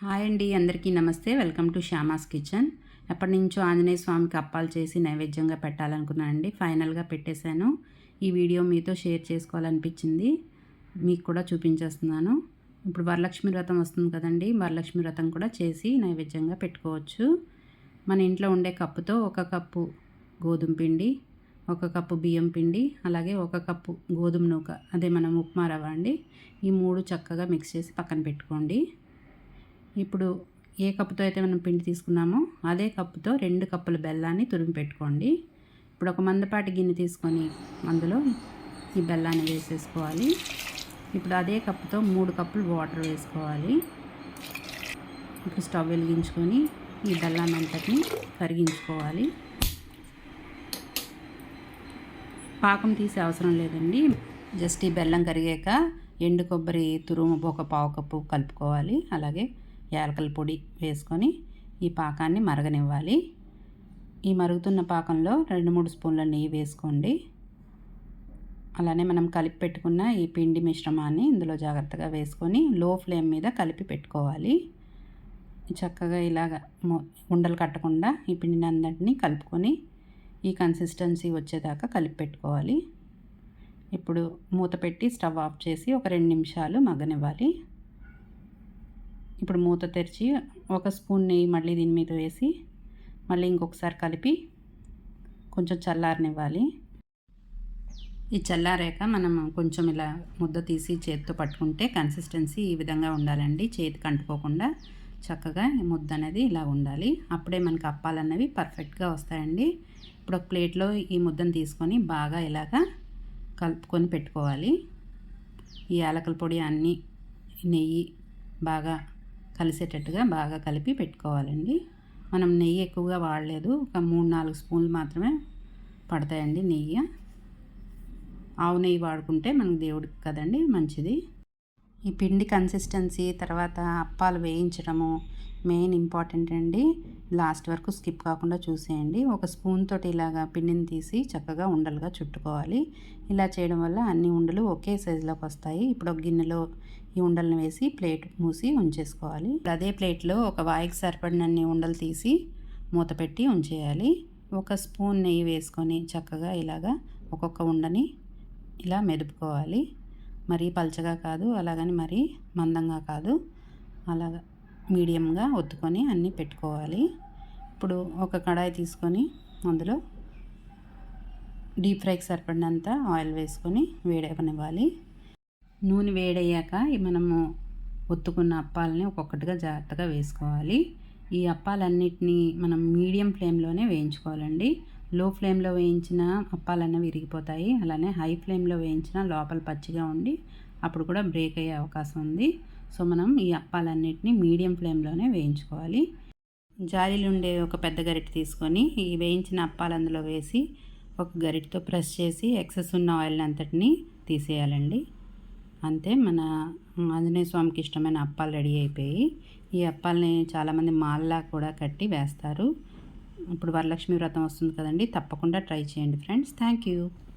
Hi అండి అందరికీ నమస్తే. Welcome to Shyama's kitchen. ఎప్పటి నుంచో ఆంజనేయ స్వామికి అప్పాలు చేసి నైవేద్యంగా పెట్టాలనుకున్నానండి ఫైనల్గా పెట్టేశాను. ఈ వీడియో మీతో షేర్ చేసుకోవాలనిపించింది. మీకు కూడా చూపించేస్తున్నాను. ఇప్పుడు వరలక్ష్మి వ్రతం వస్తుంది కదండి. వరలక్ష్మి వ్రతం కూడా చేసి నైవేద్యంగా పెట్టుకోవచ్చు. మన ఇంట్లో ఉండే కప్పుతో ఒక కప్పు గోధుమ పిండి ఒక కప్పు బియ్యం పిండి అలాగే ఒక కప్పు గోధుమ నూక. అదే మనం ఉప్మా రవ్వ అండి. ఈ మూడు చక్కగా మిక్స్ చేసి పక్కన పెట్టుకోండి. ఇప్పుడు ఏ కప్పుతో అయితే మనం పిండి తీసుకున్నామో అదే కప్పుతో రెండు కప్పుల బెల్లాన్ని తురిమి పెట్టుకోండి. ఇప్పుడు ఒక మందపాటి గిన్నె తీసుకొని అందులో ఈ బెల్లాన్ని వేసేసుకోవాలి. ఇప్పుడు అదే కప్పుతో మూడు కప్పులు వాటర్ వేసుకోవాలి. ఇప్పుడు స్టవ్ వెలిగించుకొని ఈ బెల్లాన్ని అంతటిని కరిగించుకోవాలి. పాకం తీసే అవసరం లేదండి. జస్ట్ ఈ బెల్లం కరిగాక ఎండు కొబ్బరి తురుము ఒక పావు కప్పు కలుపుకోవాలి. అలాగే యాలకల పొడి వేసుకొని ఈ పాకాన్ని మరగనివ్వాలి. ఈ మరుగుతున్న పాకంలో రెండు మూడు స్పూన్ల నెయ్యి వేసుకోండి. అలానే మనం కలిపి పెట్టుకున్న ఈ పిండి మిశ్రమాన్ని ఇందులో జాగ్రత్తగా వేసుకొని లో ఫ్లేమ్ మీద కలిపి పెట్టుకోవాలి. చక్కగా ఇలాగ ఉండలు కట్టకుండా ఈ పిండిని అందరినీ కలుపుకొని ఈ కన్సిస్టెన్సీ వచ్చేదాకా కలిపి పెట్టుకోవాలి. ఇప్పుడు మూత పెట్టి స్టవ్ ఆఫ్ చేసి ఒక రెండు నిమిషాలు మగ్గనివ్వాలి. ఇప్పుడు మూత తెరిచి ఒక స్పూన్ నెయ్యి మళ్ళీ దీని మీద వేసి మళ్ళీ ఇంకొకసారి కలిపి కొంచెం చల్లారనివ్వాలి. ఈ చల్లారాక మనం కొంచెం ఇలా ముద్ద తీసి చేతితో పట్టుకుంటే కన్సిస్టెన్సీ ఈ విధంగా ఉండాలండి. చేతికి అంటుకోకుండా చక్కగా ముద్ద అనేది ఇలా ఉండాలి. అప్పుడే మనకి అప్పాలన్నవి పర్ఫెక్ట్గా వస్తాయండి. ఇప్పుడు ఒక ప్లేట్లో ఈ ముద్దను తీసుకొని బాగా ఇలాగా కలుపుకొని పెట్టుకోవాలి. ఈ యాలకల పొడి అన్నీ నెయ్యి బాగా కలిసేటట్టుగా బాగా కలిపి పెట్టుకోవాలండి. మనం నెయ్యి ఎక్కువగా వాడలేదు. ఒక మూడు నాలుగు స్పూన్లు మాత్రమే పడతాయండి నెయ్యి. ఆవు నెయ్యి వాడుకుంటే మనకు దేవుడికి కదండి మంచిది. ఈ పిండి కన్సిస్టెన్సీ తర్వాత అప్పాలు వేయించడము మెయిన్ ఇంపార్టెంట్ అండి. లాస్ట్ వరకు స్కిప్ కాకుండా చూసేయండి. ఒక స్పూన్ తోటి ఇలాగా పిండిని తీసి చక్కగా ఉండలుగా చుట్టుకోవాలి. ఇలా చేయడం వల్ల అన్ని ఉండలు ఒకే సైజులోకి వస్తాయి. ఇప్పుడు ఒక గిన్నెలో ఈ ఉండలను వేసి ప్లేట్ మూసి ఉంచేసుకోవాలి. అదే ప్లేట్లో ఒక వాయికి సరిపడినన్ని ఉండలు తీసి మూత పెట్టి ఉంచేయాలి. ఒక స్పూన్ నెయ్యి వేసుకొని చక్కగా ఇలాగా ఒక్కొక్క ఉండని ఇలా మెదుపుకోవాలి. మరీ పలచగా కాదు అలాగని మరీ మందంగా కాదు. అలాగా. మీడియంగా ఒత్తుకొని అన్నీ పెట్టుకోవాలి. ఇప్పుడు ఒక కడాయి తీసుకొని అందులో డీప్ ఫ్రైకి సరిపడినంత ఆయిల్ వేసుకొని వేడవనివ్వాలి. నూనె వేడయ్యాక మనము ఒత్తుకున్న అప్పాలని ఒక్కొక్కటిగా జాగ్రత్తగా వేసుకోవాలి. ఈ అప్పాలన్నిటినీ మనం మీడియం ఫ్లేమ్లోనే వేయించుకోవాలండి. లో ఫ్లేమ్లో వేయించిన అప్పాలన్నీ విరిగిపోతాయి. అలానే హై ఫ్లేమ్లో వేయించిన లోపల పచ్చిగా ఉండి అప్పుడు కూడా బ్రేక్ అయ్యే అవకాశం ఉంది. సో మనం ఈ అప్పాలన్నిటిని మీడియం ఫ్లేమ్లోనే వేయించుకోవాలి. జాలీలుండే ఒక పెద్ద గరిటె తీసుకొని ఈ వేయించిన అప్పాలు అందులో వేసి ఒక గరిటతో ప్రెస్ చేసి ఎక్సెస్ ఉన్న ఆయిల్ అంతటిని తీసేయాలండి. అంతే మన ఆంజనేయ స్వామికి ఇష్టమైన అప్పాలు రెడీ అయిపోయి ఈ అప్పాలని చాలామంది మాల్లా కూడా కట్టి వేస్తారు. ఇప్పుడు వరలక్ష్మి వ్రతం వస్తుంది కదండి తప్పకుండా ట్రై చేయండి ఫ్రెండ్స్. Thank you.